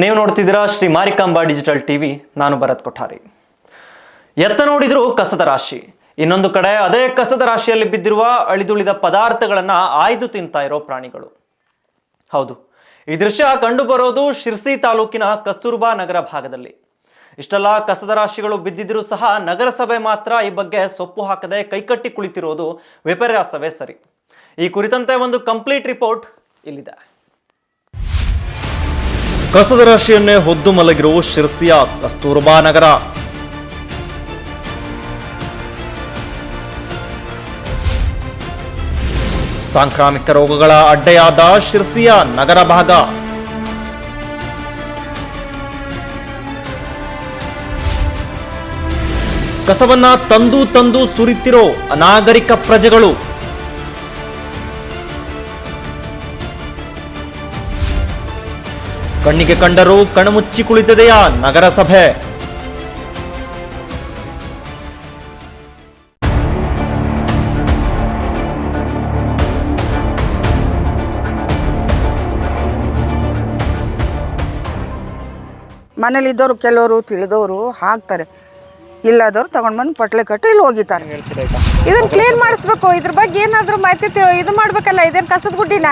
ನೀವು ನೋಡ್ತಿದ್ದೀರಾ Shri Marikamba digital TV, ನಾನು ಭರತ್ ಕೊಠಾರಿ. ಎತ್ತ ನೋಡಿದ್ರು ಕಸದ ರಾಶಿ. ಇನ್ನೊಂದು ಕಡೆ ಅದೇ ಕಸದ ರಾಶಿಯಲ್ಲಿ ಬಿದ್ದಿರುವ ಅಳಿದುಳಿದ ಪದಾರ್ಥಗಳನ್ನ ಆಯ್ದು ತಿಂತಾ ಇರೋ ಪ್ರಾಣಿಗಳು. ಹೌದು, ಈ ದೃಶ್ಯ ಕಂಡು ಬರೋದು ಶಿರ್ಸಿ ತಾಲೂಕಿನ ಕಸ್ತೂರ್ಬಾ ನಗರ ಭಾಗದಲ್ಲಿ. ಇಷ್ಟೆಲ್ಲ ಕಸದ ರಾಶಿಗಳು ಬಿದ್ದಿದ್ರೂ ಸಹ ನಗರಸಭೆ ಮಾತ್ರ ಈ ಬಗ್ಗೆ ಸೊಪ್ಪು ಹಾಕದೆ ಕೈಕಟ್ಟಿ ಕುಳಿತಿರೋದು ವಿಪರ್ಯಾಸವೇ ಸರಿ. ಈ ಕುರಿತಂತೆ ಒಂದು ಕಂಪ್ಲೀಟ್ ರಿಪೋರ್ಟ್ ಇಲ್ಲಿದೆ. ಕಸದ ರಾಶಿಯನ್ನೇ ಹೊದ್ದು ಮಲಗಿರುವ ಶಿರಸಿಯ ಕಸ್ತೂರ್ಬಾ ನಗರ. ಸಾಂಕ್ರಾಮಿಕ ರೋಗಗಳ ಅಡ್ಡೆಯಾದ ಶಿರ್ಸಿಯ ನಗರ ಭಾಗ. ಕಸವನ್ನ ತಂದು ತಂದು ಸುರಿತಿರೋ ಅನಾಗರಿಕ ಪ್ರಜೆಗಳು. ಕಣ್ಣಿಗೆ ಕಂಡರೂ ಕಣ್ಮುಚ್ಚಿ ಕುಳಿತದೆಯಾ ನಗರಸಭೆ? ಮನೇಲಿದ್ದವರು ಕೆಲವರು ತಿಳಿದವರು ಹಾಕ್ತಾರೆ. ಇಲ್ಲದವ್ರು ತಗೊಂಡು ಬಂದು ಪಟ್ಲೆ ಕಟ್ಟಿ ಇಲ್ಲಿ ಹೋಗಿತಾರೆ ಇದನ್ನ ಕ್ಲೀನ್ ಮಾಡಿಸ್ಬೇಕು. ಇದ್ರ ಬಗ್ಗೆ ಏನಾದರೂ ಮಾಹಿತಿ ತಿಳ್- ಇದು ಮಾಡ್ಬೇಕಲ್ಲ ಇದೇನು ಕಸದ ಗುಡ್ಡಿನ?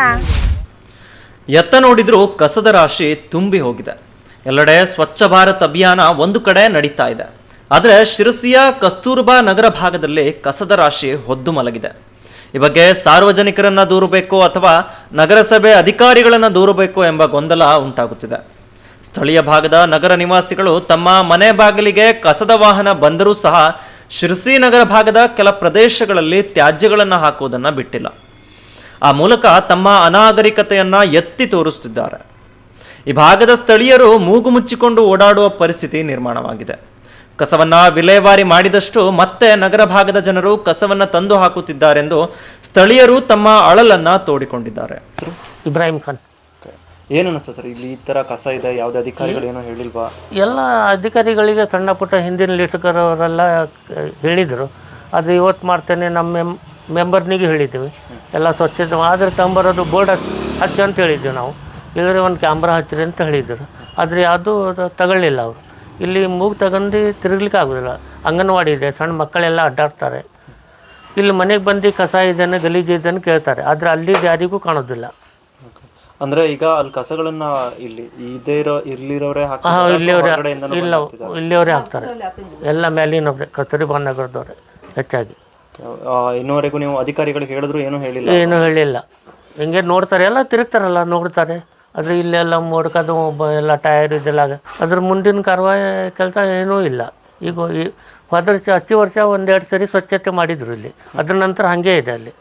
ಎತ್ತ ನೋಡಿದರೂ ಕಸದ ರಾಶಿ ತುಂಬಿ ಹೋಗಿದೆ. ಎಲ್ಲೆಡೆ ಸ್ವಚ್ಛ ಭಾರತ್ ಅಭಿಯಾನ ಒಂದು ಕಡೆ ನಡೀತಾ ಇದೆ. ಆದರೆ ಶಿರಸಿಯ ಕಸ್ತೂರ್ಬಾ ನಗರ ಭಾಗದಲ್ಲಿ ಕಸದ ರಾಶಿ ಹೊದ್ದು ಮಲಗಿದೆ. ಈ ಬಗ್ಗೆ ಸಾರ್ವಜನಿಕರನ್ನ ದೂರಬೇಕು ಅಥವಾ ನಗರಸಭೆ ಅಧಿಕಾರಿಗಳನ್ನ ದೂರಬೇಕು ಎಂಬ ಗೊಂದಲ ಉಂಟಾಗುತ್ತಿದೆ. ಸ್ಥಳೀಯ ಭಾಗದ ನಗರ ನಿವಾಸಿಗಳು ತಮ್ಮ ಮನೆ ಬಾಗಿಲಿಗೆ ಕಸದ ವಾಹನ ಬಂದರೂ ಸಹ ಶಿರಸಿ ನಗರ ಭಾಗದ ಕೆಲ ಪ್ರದೇಶಗಳಲ್ಲಿ ತ್ಯಾಜ್ಯಗಳನ್ನು ಹಾಕುವುದನ್ನು ಬಿಟ್ಟಿಲ್ಲ. ಆ ಮೂಲಕ ತಮ್ಮ ಅನಾಗರಿಕತೆಯನ್ನು ಎತ್ತಿ ತೋರಿಸುತ್ತಿದ್ದಾರೆ. ಈ ಭಾಗದ ಸ್ಥಳೀಯರು ಮೂಗು ಮುಚ್ಚಿಕೊಂಡು ಓಡಾಡುವ ಪರಿಸ್ಥಿತಿ ನಿರ್ಮಾಣವಾಗಿದೆ. ಕಸವನ್ನ ವಿಲೇವಾರಿ ಮಾಡಿದಷ್ಟು ಮತ್ತೆ ನಗರ ಭಾಗದ ಜನರು ಕಸವನ್ನ ತಂದು ಹಾಕುತ್ತಿದ್ದಾರೆಂದು ಸ್ಥಳೀಯರು ತಮ್ಮ ಅಳಲನ್ನ ತೋಡಿಕೊಂಡಿದ್ದಾರೆ. ಇಬ್ರಾಹಿಂ ಖಾನ್. ಏನು ಅನಿಸ್ತದೆ ಸರ್? ಇಲ್ಲಿ ಈ ಥರ ಕಸ ಇದೆ ಯಾವುದೇ ಅಧಿಕಾರಿಗಳು ಏನೋ ಹೇಳಿಲ್ವಾ? ಎಲ್ಲ ಅಧಿಕಾರಿಗಳಿಗೆ ಸಣ್ಣ ಪುಟ್ಟ ಹಿಂದಿನ ಲಿಟಕರವರೆಲ್ಲ ಹೇಳಿದರು. ಅದು ಇವತ್ತು ಮಾಡ್ತೇನೆ ನಮ್ಮ ಮೆಮ್ ಮೆಂಬರ್ನಿಗೆ ಹೇಳಿದ್ದೀವಿ. ಎಲ್ಲ ಸ್ವಚ್ಛತೆ ಆದರೆ ತಂಬರೋದು ಬೋರ್ಡ್ ಹಚ್ಚಿ ಅಂತ ಹೇಳಿದ್ದೆವು ನಾವು. ಇಲ್ಲದ್ರೆ ಒಂದು ಕ್ಯಾಮ್ರಾ ಹಚ್ಚಿರಿ ಅಂತ ಹೇಳಿದ್ದರು ಆದರೆ ಯಾವುದೂ ಅದು ತಗೊಳ್ಳಿಲ್ಲ ಅವರು. ಇಲ್ಲಿ ಮೂಗು ತಗೊಂಡು ತಿರುಗ್ಲಿಕ್ಕೆ ಆಗೋದಿಲ್ಲ. ಅಂಗನವಾಡಿ ಇದೆ ಸಣ್ಣ ಮಕ್ಕಳೆಲ್ಲ ಅಡ್ಡಾಡ್ತಾರೆ. ಇಲ್ಲಿ ಮನೆಗೆ ಬಂದು ಕಸ ಇದನ್ನು ಗಲೀಜು ಇದನ್ನು ಕೇಳ್ತಾರೆ. ಆದರೆ ಅಲ್ಲಿ ಯಾರಿಗೂ ಕಾಣೋದಿಲ್ಲ. ಅಂದ್ರೆ ಈಗ ಅಲ್ಲಿ ಕಸಗಳನ್ನು ಇಲ್ಲಿ ಇದೇ ಇರೋ ಇಲ್ಲಿರೋರೇ ಹಾಂ ಇಲ್ಲಿಯವರೇ ಇಲ್ಲ ಇಲ್ಲಿಯವರೇ ಹಾಕ್ತಾರೆ. ಎಲ್ಲ ಮೇಲಿನವ್ರೆ ಕಸ್ತೂರಿಬಾ ನಗರದವ್ರೆ ಹೆಚ್ಚಾಗಿ. ಇನ್ನೂವರೆಗೂ ನೀವು ಅಧಿಕಾರಿಗಳಿಗೆ ಹೇಳಿದ್ರು ಏನೂ ಹೇಳಿಲ್ಲ. ಏನು ಹೇಳಿಲ್ಲ. ಹಿಂಗೆ ನೋಡ್ತಾರೆ ಎಲ್ಲ ತಿರುಗ್ತಾರಲ್ಲ ನೋಡ್ತಾರೆ. ಆದರೆ ಇಲ್ಲೆಲ್ಲ ಮೋಡ್ಕೋದು ಒಬ್ಬ ಎಲ್ಲ ಟಯರ್ ಇದೆಲ್ಲ ಅದ್ರ ಮುಂದಿನ ಕಾರ್ವಾಯ ಕೆಲಸ ಏನೂ ಇಲ್ಲ. ಈಗ ಈ ಹೋದ ಹತ್ತು ವರ್ಷ ಒಂದೆರಡು ಸರಿ ಸ್ವಚ್ಛತೆ ಮಾಡಿದ್ರು ಇಲ್ಲಿ. ಅದ್ರ ನಂತರ ಹಾಗೆ ಇದೆ ಅಲ್ಲಿ.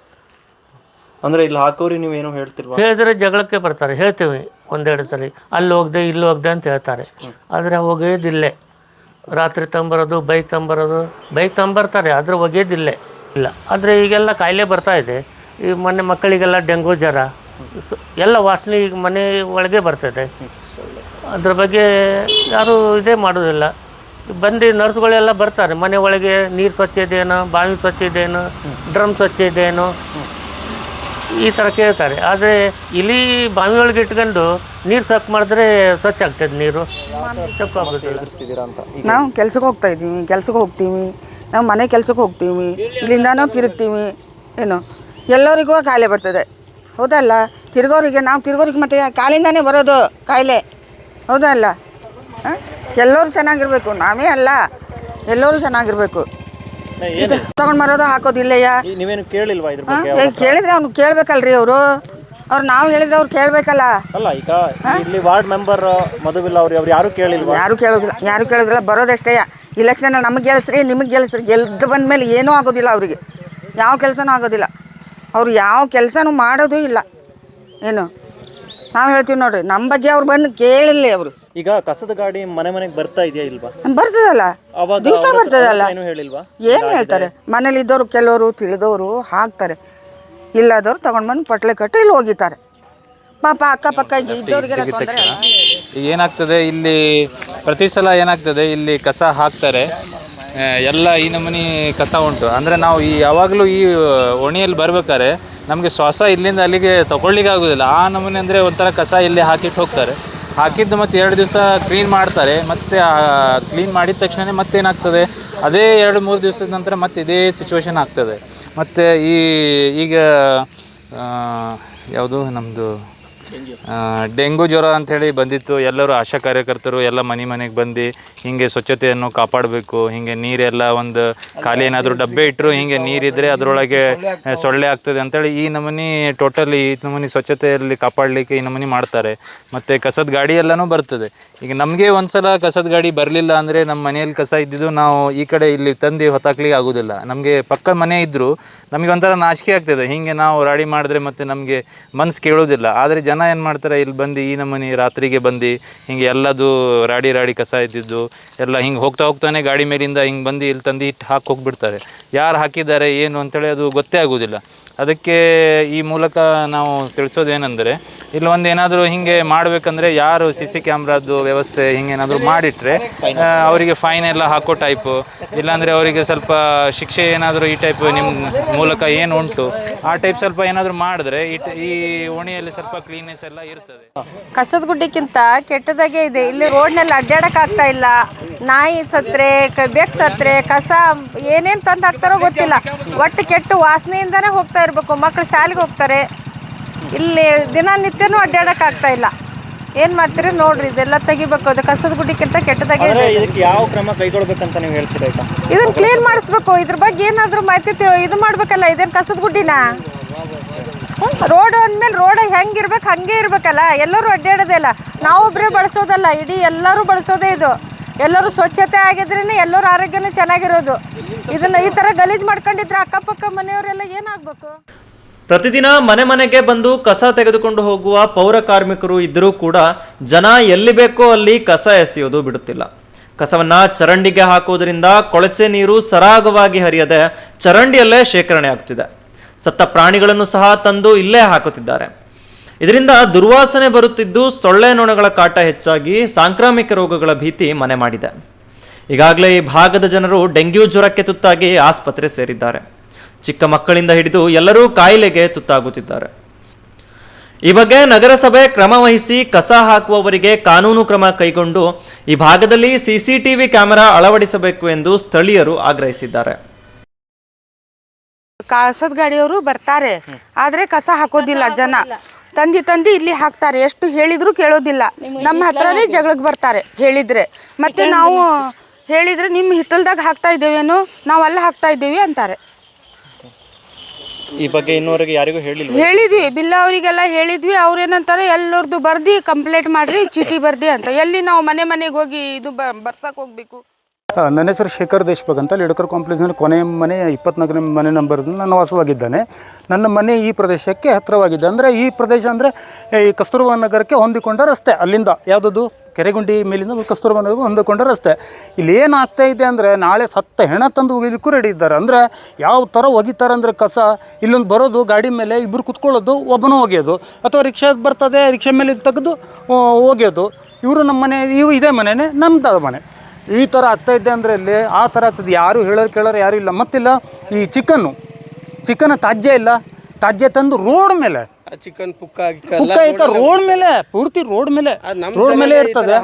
ಅಂದ್ರೆ ಇಲ್ಲಿ ಹಾಕೋರಿ ನೀವು ಏನೋ ಹೇಳ್ತಿಲ್ವಾ? ಹೇಳಿದ್ರೆ ಜಗಳಕ್ಕೆ ಬರ್ತಾರೆ. ಹೇಳ್ತೀವಿ ಒಂದೆರಡು ಸರಿ. ಅಲ್ಲಿ ಹೋಗ್ದೆ ಇಲ್ಲಿ ಹೋಗ್ದೆ ಅಂತ ಹೇಳ್ತಾರೆ. ಆದರೆ ಒಗೆಯೋದಿಲ್ಲೇ ರಾತ್ರಿ ತಂಬರೋದು ಬೈಕ್ ತಂಬರೋದು ಬೈಕ್ ತಂಬರ್ತಾರೆ ಆದರೆ ಒಗೆಯೋದಿಲ್ಲೇ ಇಲ್ಲ. ಆದರೆ ಈಗೆಲ್ಲ ಕಾಯಿಲೆ ಬರ್ತಾ ಇದೆ. ಈ ಮೊನ್ನೆ ಮಕ್ಕಳಿಗೆಲ್ಲ ಡೆಂಗು ಜ್ವರ ಎಲ್ಲ ವಾಸನೆ ಈಗ ಮನೆ ಒಳಗೆ ಬರ್ತದೆ ಅದ್ರ ಬಗ್ಗೆ ಯಾರೂ ಇದೇ ಮಾಡೋದಿಲ್ಲ. ಬಂದು ನರ್ಸ್ಗಳೆಲ್ಲ ಬರ್ತಾರೆ. ಮನೆ ಒಳಗೆ ನೀರು ಸ್ವಚ್ಛ ಇದೆಯೇನೋ ಬಾವಿ ಸ್ವಚ್ಛ ಇದೆಯೇನೋ ಡ್ರಮ್ ಸ್ವಚ್ಛ ಇದೆಯೇನೋ ಈ ಥರ ಕೇಳ್ತಾರೆ. ಆದರೆ ಇಲಿ ಬಾವಿ ಒಳಗೆ ಇಟ್ಕೊಂಡು ನೀರು ಸ್ವಚ್ಛ ಮಾಡಿದ್ರೆ ಸ್ವಚ್ಛ ಆಗ್ತದೆ ನೀರು. ಸ್ವಚ್ಛ ಆಗೋದಿಲ್ಲ. ನಾವು ಕೆಲ್ಸಕ್ಕೆ ಹೋಗ್ತಾ ಇದ್ದೀವಿ. ಕೆಲ್ಸಕ್ಕೆ ಹೋಗ್ತೀವಿ. ನಾವು ಮನೆ ಕೆಲಸಕ್ಕೆ ಹೋಗ್ತೀವಿ ಇಲ್ಲಿಂದನೂ ತಿರುಗ್ತೀವಿ ಏನು? ಎಲ್ಲರಿಗೂ ಕಾಯಿಲೆ ಬರ್ತದೆ. ಹೌದಲ್ಲ? ತಿರುಗೋರಿಗೆ ನಾವು ತಿರ್ಗೋರಿಗೆ ಮತ್ತೆ ಕಾಲಿಂದನೇ ಬರೋದು ಕಾಯಿಲೆ. ಹೌದಲ್ಲ? ಹಾಂ? ಎಲ್ಲರೂ ಚೆನ್ನಾಗಿರ್ಬೇಕು. ನಾವೇ ಅಲ್ಲ. ಎಲ್ಲರೂ ಚೆನ್ನಾಗಿರಬೇಕು. ಇದು ತಗೊಂಡು ಬರೋದು ಹಾಕೋದಿಲ್ಲಯ್ಯ ನೀವೇನು ಕೇಳಿಲ್ವಾ ಇದ್ರ ಬಗ್ಗೆ ಕೇಳಿದ್ರೆ ಅವ್ನು ಕೇಳ್ಬೇಕಲ್ರಿ ಅವರು. ಅವ್ರು ನಾವು ಹೇಳಿದ್ರೆ ಅವ್ರು ಕೇಳಬೇಕಲ್ಲ? ಅಲ್ಲ ಈಗ ಇಲ್ಲಿ ವಾರ್ಡ್ ಮೆಂಬರ್ ಮಧುವಿಲ್ಲ ಅವ್ರು ಅವ್ರು ಯಾರು ಕೇಳಿಲ್ವಾ? ಯಾರು ಕೇಳೋದಿಲ್ಲ. ಯಾರು ಕೇಳೋದಿಲ್ಲ. ಬರೋದಷ್ಟೇ. ಇಲೆಕ್ಷನ್ ನಮಗೆ ಗೆಲ್ಸ್ರಿ ನಿಮಗೆ ಗೆಲ್ಸ್ರಿ. ಗೆಲ್ದು ಬಂದ ಮೇಲೆ ಏನೂ ಆಗೋದಿಲ್ಲ ಅವರಿಗೆ. ಯಾವ ಕೆಲಸನೂ ಆಗೋದಿಲ್ಲ. ಅವ್ರು ಯಾವ ಕೆಲಸನೂ ಮಾಡೋದು ಇಲ್ಲ. ಏನು? ನಾವು ಹೇಳ್ತೀವಿ ನೋಡ್ರಿ ನಮ್ಮ ಬಗ್ಗೆ ಅವ್ರು ಬಂದು ಕೇಳಿಲ್ಲ ಅವರು. ಈಗ ಕಸದ ಗಾಡಿ ಮನೆ ಮನೆಗೆ ಬರ್ತಾ ಇದೆಯಾ ಇಲ್ವಾ? ಬರ್ತದಲ್ಲ. ದಿವಸ ಬರ್ತದಲ್ಲ. ಏನು ಹೇಳಿಲ್ವಾ? ಏನು ಹೇಳ್ತಾರೆ? ಮನೇಲಿದ್ದವರು ಕೆಲವರು ತಿಳಿದವರು ಹಾಕ್ತಾರೆ. ಇಲ್ಲದವ್ರು ತಗೊಂಡು ಬಂದು ಪಟ್ಲೆ ಕಟ್ಟಿ ಇಲ್ಲಿ ಹೋಗಿತ್ತಾರೆ ಪಾಪ ಅಕ್ಕಪಕ್ಕ ಇದ್ದವ್ರಿಗೆಲ್ಲ ತೊಂದರೆ ಏನಾಗ್ತದೆ ಇಲ್ಲಿ ಪ್ರತಿ ಸಲ ಏನಾಗ್ತದೆ, ಇಲ್ಲಿ ಕಸ ಹಾಕ್ತಾರೆ. ಎಲ್ಲ ಈ ನಮೂನಿ ಕಸ ಉಂಟು. ಅಂದರೆ ನಾವು ಈ ಯಾವಾಗಲೂ ಈ ಓಣಿಯಲ್ಲಿ ಬರ್ಬೇಕಾದ್ರೆ ನಮಗೆ ಶ್ವಾಸ ಇಲ್ಲಿಂದ ಅಲ್ಲಿಗೆ ತಗೊಳ್ಳಿಕ್ಕೆ ಆಗೋದಿಲ್ಲ. ಆ ನಮೂನೆ ಅಂದರೆ ಒಂಥರ ಕಸ ಇಲ್ಲಿ ಹಾಕಿಟ್ಟು ಹೋಗ್ತಾರೆ. ಹಾಕಿದ್ದು ಮತ್ತೆ ಎರಡು ದಿವಸ ಕ್ಲೀನ್ ಮಾಡ್ತಾರೆ. ಮತ್ತು ಕ್ಲೀನ್ ಮಾಡಿದ ತಕ್ಷಣ ಮತ್ತೇನಾಗ್ತದೆ ಅದೇ ಎರಡು ಮೂರು ದಿವಸದ ನಂತರ ಮತ್ತೆ ಇದೇ ಸಿಚುವೇಶನ್ ಆಗ್ತದೆ. ಮತ್ತು ಈ, ಈಗ ಯಾವುದು ನಮ್ಮದು ಡೆಂಗು ಜ್ವರ ಅಂಥೇಳಿ ಬಂದಿತ್ತು. ಎಲ್ಲರೂ ಆಶಾ ಕಾರ್ಯಕರ್ತರು ಎಲ್ಲ ಮನೆ ಮನೆಗೆ ಬಂದು ಹಿಂಗೆ ಸ್ವಚ್ಛತೆಯನ್ನು ಕಾಪಾಡಬೇಕು, ಹಿಂಗೆ ನೀರೆಲ್ಲ ಒಂದು ಖಾಲಿ ಏನಾದರೂ ಡಬ್ಬೆ ಇಟ್ಟರು ಹಿಂಗೆ ನೀರಿದ್ರೆ ಅದರೊಳಗೆ ಸೊಳ್ಳೆ ಆಗ್ತದೆ ಅಂತೇಳಿ ಈ ನಮೂನಿ ಟೋಟಲಿ ಈ ನಮೂನಿ ಸ್ವಚ್ಛತೆಯಲ್ಲಿ ಕಾಪಾಡಲಿಕ್ಕೆ ಈ ನಮೂನಿ ಮಾಡ್ತಾರೆ. ಮತ್ತು ಕಸದ ಗಾಡಿ ಎಲ್ಲನೂ ಬರ್ತದೆ. ಈಗ ನಮಗೆ ಒಂದ್ಸಲ ಕಸದ ಗಾಡಿ ಬರಲಿಲ್ಲ ಅಂದರೆ ನಮ್ಮ ಮನೆಯಲ್ಲಿ ಕಸ ಇದ್ದಿದ್ದು ನಾವು ಈ ಕಡೆ ಇಲ್ಲಿ ತಂದು ಹೊತ್ತಾಕ್ಲಿಕ್ಕೆ ಆಗೋದಿಲ್ಲ. ನಮಗೆ ಪಕ್ಕ ಮನೆ ಇದ್ದರೂ ನಮಗೆ ಒಂಥರ ನಾಚಿಕೆ ಆಗ್ತದೆ. ಹೀಗೆ ನಾವು ರಾಡಿ ಮಾಡಿದ್ರೆ ಮತ್ತು ನಮಗೆ ಮನ್ಸು ಕೇಳೋದಿಲ್ಲ. ಆದರೆ ಜನ ಏನು ಮಾಡ್ತಾರೆ, ಇಲ್ಲಿ ಬಂದು ಈ ನಮ್ಮನೆ ರಾತ್ರಿಗೆ ಬಂದು ಹಿಂಗೆ ಎಲ್ಲದು ರಾಡಿ ರಾಡಿ ಕಸ ಇದ್ದಿದ್ದು, ಎಲ್ಲ ಹಿಂಗೆ ಹೋಗ್ತಾ ಹೋಗ್ತಾನೆ ಗಾಡಿ ಮೇಲಿಂದ ಹಿಂಗೆ ಬಂದು ಇಲ್ಲಿ ತಂದು ಇಟ್ಟು ಹಾಕಿ ಹೋಗ್ಬಿಡ್ತಾರೆ. ಯಾರು ಹಾಕಿದ್ದಾರೆ, ಏನು ಅಂತೇಳಿ ಅದು ಗೊತ್ತೇ ಆಗೋದಿಲ್ಲ. ಅದಕ್ಕೆ ಈ ಮೂಲಕ ನಾವು ತಿಳಿಸೋದೇನೆಂದರೆ, ಇಲ್ಲಿ ಒಂದು ಏನಾದರೂ ಹಿಂಗೆ ಮಾಡಬೇಕಂದ್ರೆ ಯಾರು ಸಿ ಸಿ ಕ್ಯಾಮ್ರಾದ್ದು ವ್ಯವಸ್ಥೆ ಹಿಂಗೆ ಏನಾದರೂ ಮಾಡಿಟ್ರೆ ಅವರಿಗೆ ಫೈನ್ ಎಲ್ಲ ಹಾಕೋ ಟೈಪು, ಇಲ್ಲಾಂದರೆ ಅವರಿಗೆ ಸ್ವಲ್ಪ ಶಿಕ್ಷೆ ಏನಾದರೂ ಈ ಟೈಪ್ ನಿಮ್ಮ ಮೂಲಕ ಏನು ಉಂಟು, ಆ ಟೈಪ್ ಸ್ವಲ್ಪ ಏನಾದರೂ ಮಾಡಿದ್ರೆ ಈ ಓಣಿಯಲ್ಲಿ ಸ್ವಲ್ಪ ಕ್ಲೀನೆಸ್ ಎಲ್ಲ ಇರ್ತದೆ. ಕಸದ ಗುಡ್ಡಕ್ಕಿಂತ ಕೆಟ್ಟದಾಗೆ ಇದೆ. ಇಲ್ಲಿ ರೋಡ್ನಲ್ಲಿ ಅಡ್ಡಾಡಕ್ಕಾಗ್ತಾ ಇಲ್ಲ. ನಾಯಿ ಸತ್ರೆ, ಕ- ಬೆಕ್ಕು ಸತ್ರೆ, ಕಸ, ಏನೇನು ತಂದು ಹಾಕ್ತಾರೋ ಗೊತ್ತಿಲ್ಲ. ಒಟ್ಟು ಕೆಟ್ಟ ವಾಸನೆಯಿಂದಾನೇ ಹೋಗ್ತಾ ಇರಬೇಕು. ಮಕ್ಕಳು ಶಾಲೆಗೆ ಹೋಗ್ತಾರೆ. ಇಲ್ಲಿ ದಿನನಿತ್ಯನೂ ಅಡ್ಡಾಡೋಕ್ಕಾಗ್ತಾ ಆಗ್ತಾ ಇಲ್ಲ. ಏನು ಮಾಡ್ತೀರಿ ನೋಡ್ರಿ ಇದೆಲ್ಲ ತೆಗಿಬೇಕು. ಅದು ಕಸದ ಗುಡ್ಡಕ್ಕಿಂತ ಕೆಟ್ಟದಾಗೆ ಇದೆ. ಇದಕ್ಕೆ ಯಾವ ಕ್ರಮ ಕೈಗೊಳ್ಬೇಕಂತ ನೀವು ಹೇಳ್ತೀರಾ ಈಗ ಇದನ್ನ ಕ್ಲೀನ್ ಮಾಡಿಸ್ಬೇಕು. ಇದ್ರ ಬಗ್ಗೆ ಏನಾದರೂ ಮಾಹಿತಿ ತಿಳ್- ಇದು ಮಾಡ್ಬೇಕಲ್ಲ ಇದೇನು ಕಸದ ಗುಡ್ಡಿನ? ರೋಡ್ ಅಂದಮೇಲೆ ರೋಡ್ ಹೆಂಗೆ ಇರ್ಬೇಕು ಹಂಗೆ ಇರ್ಬೇಕಲ್ಲ. ಎಲ್ಲರೂ ಅಡ್ಡಾಡೋದೇ ಇಲ್ಲ. ನಾವೊಬ್ಬರೇ ಬಳಸೋದಲ್ಲ ಇಡೀ ಎಲ್ಲರೂ ಬಳಸೋದೇ ಇದು. ಎಲ್ಲರೂ ಸ್ವಚ್ಛತೆ ಆಗಿದ್ರೇ ಎಲ್ಲರೂ ಆರೋಗ್ಯನೂ ಚೆನ್ನಾಗಿರೋದು. ಇದನ್ನ ಈ ತರ ಗಲೀಜ್ ಮಾಡ್ಕೊಂಡಿದ್ರೆ ಅಕ್ಕಪಕ್ಕ ಮನೆಯವರೆಲ್ಲ ಏನಾಗ್ಬೇಕು? ಪ್ರತಿದಿನ ಮನೆ ಮನೆಗೆ ಬಂದು ಕಸ ತೆಗೆದುಕೊಂಡು ಹೋಗುವ ಪೌರ ಕಾರ್ಮಿಕರು ಇದ್ದರೂ ಕೂಡ ಜನ ಎಲ್ಲಿ ಬೇಕೋ ಅಲ್ಲಿ ಕಸ ಎಸೆಯೋದು ಬಿಡುತ್ತಿಲ್ಲ. ಕಸವನ್ನ ಚರಂಡಿಗೆ ಹಾಕುವುದರಿಂದ ಕೊಳಚೆ ನೀರು ಸರಾಗವಾಗಿ ಹರಿಯದೆ ಚರಂಡಿಯಲ್ಲೇ ಶೇಖರಣೆ ಆಗ್ತಿದೆ. ಸತ್ತ ಪ್ರಾಣಿಗಳನ್ನು ಸಹ ತಂದು ಇಲ್ಲೇ ಹಾಕುತ್ತಿದ್ದಾರೆ. ಇದರಿಂದ ದುರ್ವಾಸನೆ ಬರುತ್ತಿದ್ದು ಸೊಳ್ಳೆ ನೊಣಗಳ ಕಾಟ ಹೆಚ್ಚಾಗಿ ಸಾಂಕ್ರಾಮಿಕ ರೋಗಗಳ ಭೀತಿ ಮನೆ ಮಾಡಿದೆ. ಈಗಾಗಲೇ ಈ ಭಾಗದ ಜನರು ಡೆಂಗ್ಯೂ ಜ್ವರಕ್ಕೆ ತುತ್ತಾಗಿ ಆಸ್ಪತ್ರೆ ಸೇರಿದ್ದಾರೆ. ಚಿಕ್ಕ ಮಕ್ಕಳಿಂದ ಹಿಡಿದು ಎಲ್ಲರೂ ಕಾಯಿಲೆಗೆ ತುತ್ತಾಗುತ್ತಿದ್ದಾರೆ. ಈ ಬಗ್ಗೆ ನಗರಸಭೆ ಕ್ರಮ ವಹಿಸಿ ಕಸ ಹಾಕುವವರಿಗೆ ಕಾನೂನು ಕ್ರಮ ಕೈಗೊಂಡು ಈ ಭಾಗದಲ್ಲಿ ಸಿಸಿಟಿವಿ ಕ್ಯಾಮೆರಾ ಅಳವಡಿಸಬೇಕು ಎಂದು ಸ್ಥಳೀಯರು ಆಗ್ರಹಿಸಿದ್ದಾರೆ. ಕಸದ ಗಾಡಿಯವರು ಬರ್ತಾರೆ ಆದ್ರೆ ಕಸ ಹಾಕೋದಿಲ್ಲ ಜನ. ತಂದಿ ತಂದಿ ಇಲ್ಲಿ ಹಾಕ್ತಾರೆ ಎಷ್ಟು ಹೇಳಿದ್ರು ಕೇಳೋದಿಲ್ಲ. ನಮ್ಮ ಹತ್ರನೇ ಜಗಳಕ್ಕೆ ಬರ್ತಾರೆ ಹೇಳಿದ್ರೆ. ಮತ್ತೆ ನಾವು ಹೇಳಿದ್ರೆ ನಿಮ್ಮ ಹಿತ್ತಲ್ದಾಗ ಹಾಕ್ತಾ ಇದ್ದೇವೇನೋ ನಾವು ಅಲ್ಲಿ ಹಾಕ್ತಾ ಇದ್ದೇವೆ ಅಂತಾರೆ. ಈ ಬಗ್ಗೆ ಇನ್ನೂವರೆಗೆ ಯಾರಿಗೂ ಹೇಳಿಲ್ಲ ಹೇಳಿದ್ವಿ ಬಿಲ್ಲ ಅವರಿಗೆಲ್ಲ ಹೇಳಿದ್ವಿ ಅವ್ರೇನಂತಾರೆ ಎಲ್ಲರದ್ದು ಬರ್ದಿ ಕಂಪ್ಲೇಂಟ್ ಮಾಡ್ರಿ ಚೀಟಿ ಬರ್ದಿ ಅಂತ. ಎಲ್ಲಿ ನಾವು ಮನೆ ಮನೆಗೆ ಹೋಗಿ ಇದು ಬ ಬರ್ಸಕ್ಕೆ ಹೋಗ್ಬೇಕು. ನನ್ನ ಹೆಸರು ಶೇಖರ್ ದೇಶ್ಬಗ್ ಅಂತ ಲಿಡಕರ್ ಕಾಂಪ್ಲೆಕ್ಸ್ನಲ್ಲಿ ಕೊನೆಯ ಮನೆ, ಇಪ್ಪತ್ನಾಲ್ಕನೇ ಮನೆ ನಂಬರ್ ನಾನು ವಾಸವಾಗಿದ್ದಾನೆ. ನನ್ನ ಮನೆ ಈ ಪ್ರದೇಶಕ್ಕೆ ಹತ್ತಿರವಾಗಿದೆ. ಅಂದರೆ ಈ ಪ್ರದೇಶ ಅಂದರೆ ಈ ಕಸ್ತೂರ್ಬಾ ನಗರಕ್ಕೆ ಹೊಂದಿಕೊಂಡ ರಸ್ತೆ. ಅಲ್ಲಿಂದ ಯಾವುದದು? ಕೆರೆಗುಂಡಿ ಮೇಲಿಂದ ಕಸ್ತೂರ್ಬಾ ನಗರ ಹೊಂದಿಕೊಂಡ ರಸ್ತೆ. ಇಲ್ಲಿ ಏನಾಗ್ತಾ ಇದೆ ಅಂದರೆ, ನಾಳೆ ಸತ್ತ ಹೆಣ ತಂದು ಒಗಿಲಿಕ್ಕೂ ರೆಡಿ ಇದ್ದಾರೆ. ಅಂದರೆ ಯಾವ ಥರ ಒಗಿತಾರೆ ಅಂದರೆ ಕಸ? ಇಲ್ಲೊಂದು ಬರೋದು, ಗಾಡಿ ಮೇಲೆ ಇಬ್ಬರು ಕುತ್ಕೊಳ್ಳೋದು, ಒಬ್ಬನೂ ಒಗೆಯೋದು. ಅಥವಾ ರಿಕ್ಷಾ ಬರ್ತದೆ, ರಿಕ್ಷಾ ಮೇಲೆ ತೆಗೆದು ಒಗೆಯೋದು. ಇವರು ನಮ್ಮ ಮನೆ ಇವು ಇದೇ ಮನೆಯೇ ನಮ್ಮದಾದ ಮನೆ. ಈ ಥರ ಆಗ್ತಾ ಇದ್ದೆ ಅಂದರೆ ಇಲ್ಲಿ ಆ ಥರ ಆಗ್ತದೆ. ಯಾರು ಹೇಳೋರು ಕೇಳೋರು ಯಾರೂ ಇಲ್ಲ. ಮತ್ತಿಲ್ಲ ಈ ಚಿಕನ್ನು ಚಿಕನ್ ತಾಜ್ಯ ಇಲ್ಲ. ತಾಜ್ಯ ತಂದು ರೋಡ್ ಮೇಲೆ. ಚಿಕನ್ ಪುಕ್ಕ ಪುಕ್ಕ ರೋಡ್ ಮೇಲೆ ಪೂರ್ತಿ ರೋಡ್ ಮೇಲೆ. ರೋಡ್ ಮೇಲೆ ಇರ್ತದೆ.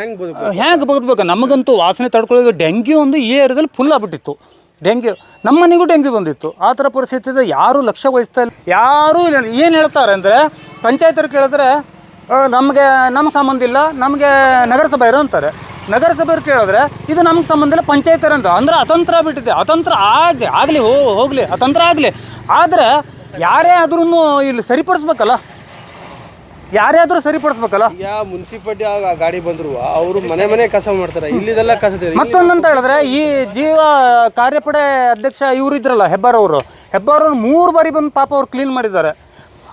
ಹೆಂಗ್ ಬದುಕು ಹೆಂಗೆ ಬದುಕಬೇಕು? ನಮಗಂತೂ ವಾಸನೆ ತಡ್ಕೊಳ್ಳೋದು ಡೆಂಗ್ಯೂ ಒಂದು ಈ ಏರಿಯಾದಲ್ಲಿ ಫುಲ್ ಆಗ್ಬಿಟ್ಟಿತ್ತು. ಡೆಂಗ್ಯೂ ನಮ್ಮ ಮನೆಗೂ ಡೆಂಗ್ಯೂ ಬಂದಿತ್ತು. ಆ ಥರ ಪರಿಸ್ಥಿತಿ ಯಾರೂ ಲಕ್ಷ್ಯ ವಹಿಸ್ತಾ ಇಲ್ಲ. ಯಾರೂ ಇಲ್ಲ. ಏನು ಹೇಳ್ತಾರೆ ಅಂದರೆ ಪಂಚಾಯತರು ಕೇಳಿದ್ರೆ ನಮಗೆ ನಮ್ಮ ಸಂಬಂಧ ಇಲ್ಲ. ನಮಗೆ ನಗರಸಭೆ ಇರೋ ಅಂತಾರೆ. ನಗರಸಭೆಯವ್ರು ಕೇಳಿದ್ರೆ ಇದು ನಮ್ಗೆ ಸಂಬಂಧ ಇಲ್ಲ ಪಂಚಾಯತರ ಅಂತ ಅಂದ್ರೆ ಅತಂತ್ರ ಬಿಟ್ಟಿದೆ ಅತಂತ್ರ ಆಗಲಿ ಆಗಲಿ ಹೋ ಹೋಗಲಿ ಅತಂತ್ರ ಆಗಲಿ. ಆದರೆ ಯಾರೇ ಆದ್ರೂ ಇಲ್ಲಿ ಸರಿಪಡಿಸ್ಬೇಕಲ್ಲ? ಯಾರೇ ಆದರೂ ಸರಿಪಡಿಸ್ಬೇಕಲ್ಲ? ಯಾ ಮುನ್ಸಿಪಾಲ್ಟಿ ಗಾಡಿ ಬಂದ್ರು ಅವರು ಮನೆ ಮನೆ ಕಸ ಮಾಡ್ತಾರೆ. ಇಲ್ಲಿದೆಲ್ಲ ಕಸ ಮತ್ತೊಂದಂತ ಹೇಳಿದ್ರೆ ಈ ಜೀವ ಕಾರ್ಯಪಡೆ ಅಧ್ಯಕ್ಷ ಇವರು ಇದ್ರಲ್ಲ ಹೆಬ್ಬಾರವರು ಹೆಬ್ಬಾರವ್ರು ಮೂರು ಬಾರಿ ಬಂದು ಪಾಪ ಅವ್ರು ಕ್ಲೀನ್ ಮಾಡಿದ್ದಾರೆ.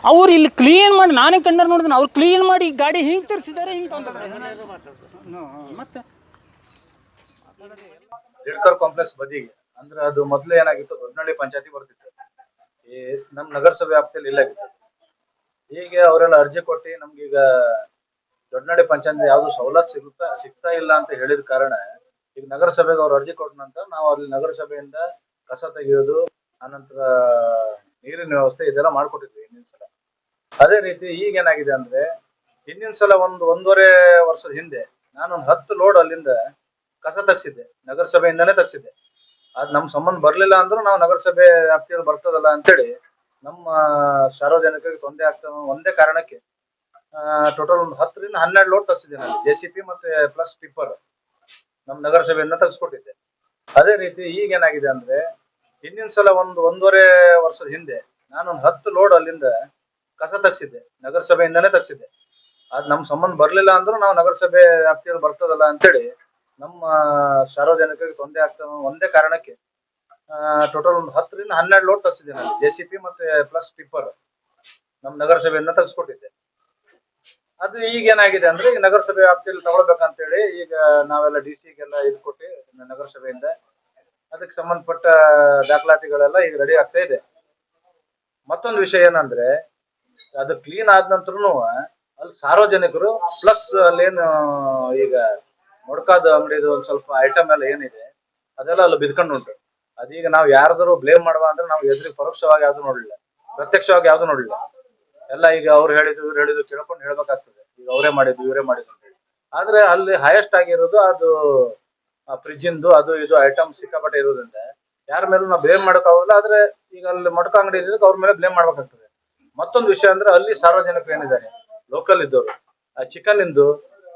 ಅವ್ರು ಇಲ್ಲಿ ಕ್ಲೀನ್ ಮಾಡಿ, ನಾನೇ ಕಂಡರ್ ನೋಡಿದ್ರೆ ಅವ್ರು ಕ್ಲೀನ್ ಮಾಡಿ ಗಾಡಿ ಹಿಂಗೆ ತರಿಸಿದ್ದಾರೆ ಹಿಂಗೆ ಮತ್ತೆ ಕಾಂಪ್ಲೆಕ್ಸ್ ಬದಿಗೆ. ಅಂದ್ರೆ ಅದು ಮೊದಲು ಏನಾಗಿತ್ತು ದೊಡ್ಡನಳ್ಳಿ ಪಂಚಾಯತಿ ಬರ್ತಿತ್ತು. ಈ ನಮ್ಮ ನಗರಸಭೆ ವ್ಯಾಪ್ತಿಯಲ್ಲಿ ಇಲ್ಲ ಹೀಗೆ ಅವರೆಲ್ಲ ಅರ್ಜಿ ಕೊಟ್ಟು ನಮ್ಗೀಗ ದೊಡ್ಡನಳ್ಳಿ ಪಂಚಾಯತ್ ಯಾವ್ದು ಸವಲತ್ತು ಸಿಗುತ್ತಾ, ಸಿಗ್ತಾ ಇಲ್ಲ ಅಂತ ಹೇಳಿದ ಕಾರಣ ಈಗ ನಗರಸಭೆಗೆ ಅವ್ರು ಅರ್ಜಿ ಕೊಟ್ಟ ನಂತರ ನಾವು ಅಲ್ಲಿ ನಗರಸಭೆಯಿಂದ ಕಸ ತೆಗೆಯೋದು, ಆನಂತರ ನೀರಿನ ವ್ಯವಸ್ಥೆ ಇದೆಲ್ಲ ಮಾಡ್ಕೊಟ್ಟಿದ್ವಿ ಹಿಂದಿನ ಸಲ ಅದೇ ರೀತಿ ಈಗ ಏನಾಗಿದೆ ಅಂದ್ರೆ ಹಿಂದಿನ ಸಲ ಒಂದು ಒಂದೂವರೆ ವರ್ಷದ ಹಿಂದೆ ನಾನೊಂದು ಹತ್ತು ಲೋಡ್ ಅಲ್ಲಿಂದ ಕಸ ತರಿಸಿದ್ದೆ, ನಗರಸಭೆಯಿಂದನೇ ತರಿಸಿದ್ದೆ. ಅದ್ ನಮ್ ಸಂಬಂಧ ಬರ್ಲಿಲ್ಲ ಅಂದ್ರೂ ನಾವು ನಗರಸಭೆ ವ್ಯಾಪ್ತಿಯಲ್ಲಿ ಬರ್ತದಲ್ಲ ಅಂತೇಳಿ ನಮ್ಮ ಸಾರ್ವಜನಿಕರಿಗೆ ತೊಂದರೆ ಆಗ್ತದೆ ಒಂದೇ ಕಾರಣಕ್ಕೆ ಟೋಟಲ್ ಒಂದು ಹತ್ತರಿಂದ ಹನ್ನೆರಡು ಲೋಡ್ ತರಿಸಿದ್ದೆ ನಾನು ಜೆ ಸಿ ಪಿ ಮತ್ತೆ ಪ್ಲಸ್ ಟಿಪ್ಪರ್ ನಮ್ಮ ನಗರಸಭೆಯನ್ನ ತರಿಸ್ಕೊಟ್ಟಿದ್ದೆ. ಅದೇ ರೀತಿ ಈಗ ಏನಾಗಿದೆ ಅಂದ್ರೆ ಹಿಂದಿನ ಸಲ ಒಂದು ಒಂದೂವರೆ ವರ್ಷದ ಹಿಂದೆ ನಾನೊಂದು ಹತ್ತು ಲೋಡ್ ಅಲ್ಲಿಂದ ಕಸ ತರಿಸಿದ್ದೆ ನಗರಸಭೆಯಿಂದನೇ ತರಿಸಿದ್ದೆ. ಅದು ನಮ್ ಸಂಬಂಧ ಬರಲಿಲ್ಲ ಅಂದ್ರೂ ನಾವು ನಗರಸಭೆ ವ್ಯಾಪ್ತಿಯಲ್ಲಿ ಬರ್ತದಲ್ಲ ಅಂತೇಳಿ ನಮ್ಮ ಸಾರ್ವಜನಿಕರಿಗೆ ತೊಂದರೆ ಆಗ್ತದೆ ಒಂದೇ ಕಾರಣಕ್ಕೆ ಟೋಟಲ್ ಒಂದು ಹತ್ತರಿಂದ ಹನ್ನೆರಡು ಲೋಡ್ ತರಿಸಿದ್ದೆ ನಾನು ಜೆ ಸಿ ಪಿ ಮತ್ತೆ ಪ್ಲಸ್ ಟಿಪ್ಪರ್ ನಮ್ಮ ನಗರಸಭೆಯಿಂದ ತರಿಸ್ಕೊಟ್ಟಿದ್ದೆ. ಅದು ಈಗ ಏನಾಗಿದೆ ಅಂದ್ರೆ ಈಗ ನಗರಸಭೆ ವ್ಯಾಪ್ತಿಯಲ್ಲಿ ತಗೊಳ್ಬೇಕಂತೇಳಿ ಈಗ ನಾವೆಲ್ಲ ಡಿ ಸಿಗೆಲ್ಲ ಇದು ಕೊಟ್ಟು ನಗರಸಭೆಯಿಂದ ಅದಕ್ಕೆ ಸಂಬಂಧಪಟ್ಟ ದಾಖಲಾತಿಗಳೆಲ್ಲ ಈಗ ರೆಡಿ ಆಗ್ತಾ ಇದೆ. ಮತ್ತೊಂದು ವಿಷಯ ಏನಂದ್ರೆ ಅದು ಕ್ಲೀನ್ ಆದ ನಂತರನು ಅಲ್ಲಿ ಸಾರ್ವಜನಿಕರು ಪ್ಲಸ್ ಅಲ್ಲೇನು ಈಗ ಮೊಡ್ಕಾದ ಅಂಗಡಿದು ಒಂದ್ ಸ್ವಲ್ಪ ಐಟಮ್ ಎಲ್ಲ ಏನಿದೆ, ಅದೆಲ್ಲ ಅಲ್ಲಿ ಬಿದ್ಕೊಂಡು ಉಂಟು ಅದೀಗ ನಾವು ಯಾರಾದರೂ ಬ್ಲೇಮ್ ಮಾಡುವ ಅಂದ್ರೆ ನಾವು ಎದುರಿಗೆ ಪರೋಕ್ಷವಾಗಿ ಯಾವ್ದು ನೋಡಲಿಲ್ಲ. ಪ್ರತ್ಯಕ್ಷವಾಗಿ ಯಾವ್ದು ನೋಡ್ಲಿಲ್ಲ. ಎಲ್ಲ ಈಗ ಅವ್ರು ಹೇಳಿದ್ರು ಇವ್ರು ಹೇಳಿದ್ರು ಕೇಳ್ಕೊಂಡು ಹೇಳ್ಬೇಕಾಗ್ತದೆ. ಈಗ ಅವರೇ ಮಾಡಿದ್ದು, ಇವರೇ ಮಾಡಿದ್ದು ಅಂತ ಹೇಳಿ. ಆದ್ರೆ ಅಲ್ಲಿ ಹೈಯೆಸ್ಟ್ ಆಗಿರೋದು ಅದು ಫ್ರಿಜ್ಜಿಂದು ಅದು ಇದು ಐಟಮ್ ಸಿಕ್ಕಾಪಟ್ಟೆ ಇರೋದ್ರಿಂದ ಯಾರ ಮೇಲೂ ನಾವು ಬ್ಲೇಮ್ ಮಾಡೋಕ್ಕಾಗಲ್ಲ ಆದ್ರೆ ಈಗ ಅಲ್ಲಿ ಮೊಟಕ ಅಂಗಡಿ ಇದ್ದಕ್ಕೆ ಅವ್ರ ಮೇಲೆ ಬ್ಲೇಮ್ ಮಾಡ್ಬೇಕಾಗ್ತದೆ. ಮತ್ತೊಂದು ವಿಷಯ ಅಂದ್ರೆ ಅಲ್ಲಿ ಸಾರ್ವಜನಿಕರು ಏನಿದ್ದಾರೆ? ಲೋಕಲ್ ಇದ್ದವರು. ಆ ಚಿಕನ್ ಇಂದು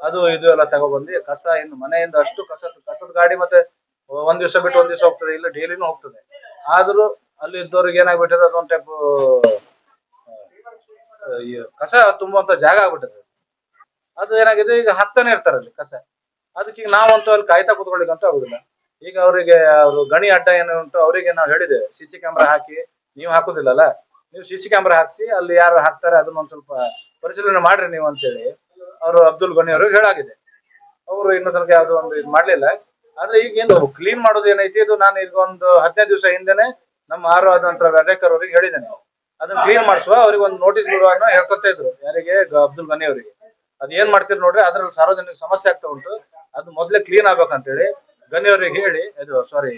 ಅದು ಇದು ಎಲ್ಲ ತಗೊಬಂದು ಕಸ ಇನ್ನು ಮನೆಯಿಂದ ಅಷ್ಟು ಕಸ ಕಸದ ಗಾಡಿ ಮತ್ತೆ ಒಂದ್ ದಿವಸ ಬಿಟ್ಟು ಒಂದ್ ದಿವಸ ಹೋಗ್ತದೆ, ಇಲ್ಲ ಡೈಲಿನೂ ಹೋಗ್ತದೆ. ಆದ್ರೂ ಅಲ್ಲಿ ಇದ್ದವ್ರಿಗೆ ಏನಾಗ್ಬಿಟ್ಟಿದೆ, ಅದೊಂದ್ ಟೈಪ್ ಕಸ ತುಂಬುವಂತ ಜಾಗ ಆಗ್ಬಿಟ್ಟಿದೆ. ಅದು ಏನಾಗಿದೆ, ಈಗ ಹತ್ತನೇ ಇರ್ತಾರೆ ಅಲ್ಲಿ ಕಸ. ಅದಕ್ಕೆ ಈಗ ನಾವಂತೂ ಅಲ್ಲಿ ಕಾಯ್ತಾ ಕೂತ್ಕೊಳ್ಳಿಕ್ಕಂತೂ ಆಗುದಿಲ್ಲ. ಈಗ ಅವರಿಗೆ, ಅವರು ಗಣಿ ಅಡ್ಡ ಏನು ಉಂಟು, ಅವರಿಗೆ ನಾವು ಹೇಳಿದೆ ಸಿ ಸಿ ಕ್ಯಾಮ್ರಾ ಹಾಕಿ, ನೀವು ಹಾಕುದಿಲ್ಲಲ್ಲ ನೀವು ಸಿ ಸಿ ಕ್ಯಾಮ್ರಾ ಹಾಕ್ಸಿ, ಅಲ್ಲಿ ಯಾರು ಹಾಕ್ತಾರೆ ಅದನ್ನ ಒಂದ್ ಸ್ವಲ್ಪ ಪರಿಶೀಲನೆ ಮಾಡ್ರಿ ನೀವು ಅಂತೇಳಿ ಅವರು ಅಬ್ದುಲ್ ಗನಿ ಅವ್ರಿಗೆ ಹೇಳಾಗಿದೆ. ಅವರು ಇನ್ನೂ ತನಕ ಯಾವ್ದು ಒಂದು ಇದು ಮಾಡ್ಲಿಲ್ಲ. ಆದ್ರೆ ಈಗ ಏನು ಕ್ಲೀನ್ ಮಾಡೋದು ಏನೈತಿ, ಇದು ನಾನು ಈಗ ಒಂದು ಹದಿನೈದು ದಿವಸ ಹಿಂದೆನೆ ನಮ್ಮ ಆರು ಆದ ನಂತರ ವ್ಯಾರೇಕರ್ ಅವ್ರಿಗೆ ಹೇಳಿದ್ದೇನೆ. ಅದನ್ನ ಕ್ಲೀನ್ ಮಾಡಿಸುವ, ಅವ್ರಿಗೆ ಒಂದು ನೋಟಿಸ್ ಬಿಡುವ ಹೇಳ್ಕೊತ ಇದ್ರು. ಯಾರಿಗೆ? ಅಬ್ದುಲ್ ಗನಿ ಅವರಿಗೆ. ಅದ್ ಏನ್ ಮಾಡ್ತೀರಿ ನೋಡ್ರಿ, ಅದ್ರಲ್ಲಿ ಸಾರ್ವಜನಿಕ ಸಮಸ್ಯೆ ಆಗ್ತಾ ಉಂಟು. ಅದು ಮೊದ್ಲೇ ಕ್ಲೀನ್ ಆಗ್ಬೇಕಂತೇಳಿ ಗನಿ ಅವರಿಗೆ ಹೇಳಿ, ಇದು ಸಾರಿ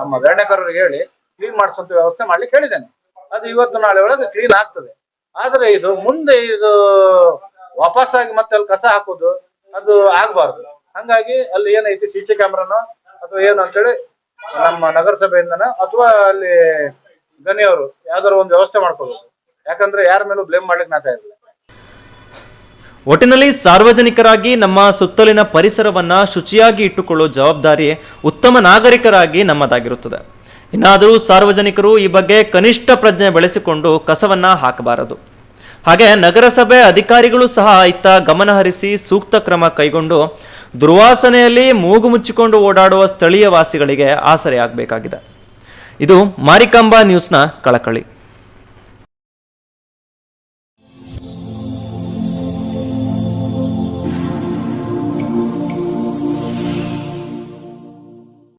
ನಮ್ಮ ವ್ಯಾರೇಕರ್ ಅವ್ರಿಗೆ ಹೇಳಿ ಕ್ಲೀನ್ ಮಾಡಿಸುವಂತ ವ್ಯವಸ್ಥೆ ಮಾಡ್ಲಿಕ್ಕೆ ಹೇಳಿದ್ದೇನೆ. ಅದು ಇವತ್ತು ನಾಳೆ ಒಳಗೆ ಕ್ಲೀನ್ ಆಗ್ತದೆ. ಆದ್ರೆ ಇದು ಮುಂದೆ ಇದು ವಾಪಸ್ ಆಗಿ ಮತ್ತೆ ಅಲ್ಲಿ ಕಸ ಹಾಕೋದು ಅದು ಆಗ್ಬಾರ್ದು. ಹಂಗಾಗಿ ಅಲ್ಲಿ ಏನೈತಿ ಸಿ ಸಿ ಕ್ಯಾಮ್ರಾನ ಅಥವಾ ಏನು ಅಂತೇಳಿ ನಮ್ಮ ನಗರಸಭೆಯಿಂದನ ಅಥವಾ ಅಲ್ಲಿ ಗಣಿಯವರು ಯಾವ್ದಾರು ಒಂದು ವ್ಯವಸ್ಥೆ ಮಾಡ್ಕೋಬೇಕು ಯಾಕಂದ್ರೆ ಯಾರ ಮೇಲೂ ಬ್ಲೇಮ್ ಮಾಡ್ಲಿಕ್ಕೆ ನಾತಾ ಇರಲಿಲ್ಲ ಒಟ್ಟಿನಲ್ಲಿ ಸಾರ್ವಜನಿಕರಾಗಿ ನಮ್ಮ ಸುತ್ತಲಿನ ಪರಿಸರವನ್ನ ಶುಚಿಯಾಗಿ ಇಟ್ಟುಕೊಳ್ಳುವ ಜವಾಬ್ದಾರಿ ಉತ್ತಮ ನಾಗರಿಕರಾಗಿ ನಮ್ಮದಾಗಿರುತ್ತದೆ. ಇನ್ನಾದರೂ ಸಾರ್ವಜನಿಕರು ಈ ಬಗ್ಗೆ ಕನಿಷ್ಠ ಪ್ರಜ್ಞೆ ಬೆಳೆಸಿಕೊಂಡು ಕಸವನ್ನ ಹಾಕಬಾರದು. ಹಾಗೆ ನಗರಸಭೆ ಅಧಿಕಾರಿಗಳು ಸಹ ಇತ್ತ ಗಮನಹರಿಸಿ ಸೂಕ್ತ ಕ್ರಮ ಕೈಗೊಂಡು ದುರ್ವಾಸನೆಯಲ್ಲಿ ಮೂಗು ಮುಚ್ಚಿಕೊಂಡು ಓಡಾಡುವ ಸ್ಥಳೀಯ ವಾಸಿಗಳಿಗೆ ಆಸರೆಯಾಗಬೇಕಾಗಿದೆ. ಇದು ಮಾರಿಕಾಂಬಾ ನ್ಯೂಸ್ನ ಕಳಕಳಿ.